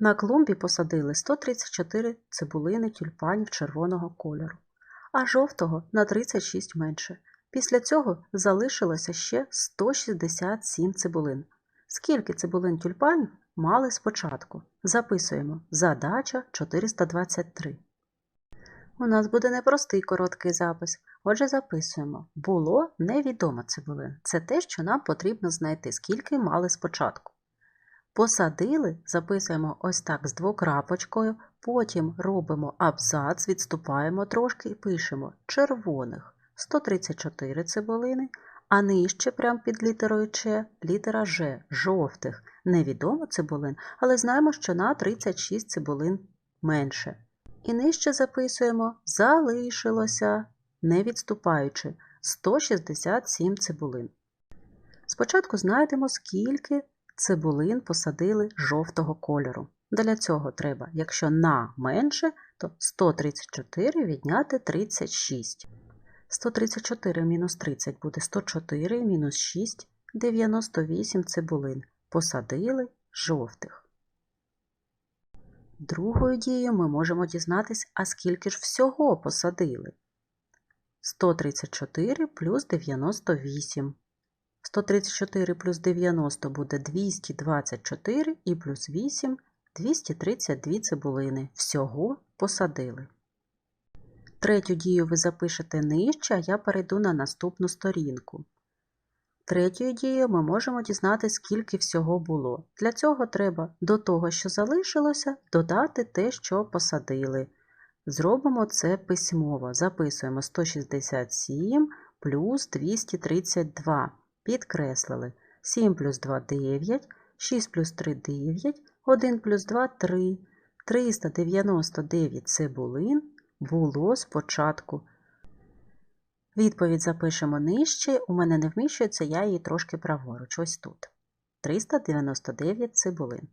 На клумбі посадили 134 цибулини тюльпанів червоного кольору, а жовтого на 36 менше. Після цього залишилося ще 167 цибулин. Скільки цибулин тюльпанів мали спочатку? Записуємо. Задача 423. У нас буде непростий короткий запис. Отже, записуємо. Було невідомо цибулин. Це те, що нам потрібно знайти, скільки мали спочатку. Посадили, записуємо ось так з двокрапочкою, потім робимо абзац, відступаємо трошки і пишемо червоних 134 цибулини, а нижче, прямо під літерою Ч, літера Ж, жовтих, невідомо цибулин, але знаємо, що на 36 цибулин менше. І нижче записуємо залишилося, не відступаючи, 167 цибулин. Спочатку знайдемо, скільки цибулин посадили жовтого кольору. Для цього треба, якщо на менше, то 134 відняти 36. 134 мінус 30 буде 104 мінус 6 98 цибулин. Посадили жовтих. Другою дією ми можемо дізнатись, а скільки ж всього посадили. 134 плюс 98. 134 плюс 90 буде 224 і плюс 8 232 цибулини. Всього посадили. Третю дію ви запишете нижче, а я перейду на наступну сторінку. Третьою дією ми можемо дізнатися, скільки всього було. Для цього треба до того, що залишилося, додати те, що посадили. Зробимо це письмово. Записуємо 167 плюс 232. Підкреслили. 7 плюс 2 9, 6 плюс 3 9, 1 плюс 2 3. 399 цибулин було спочатку. Відповідь запишемо нижче. У мене не вміщується, я її трошки праворуч. Ось тут. 399 цибулин.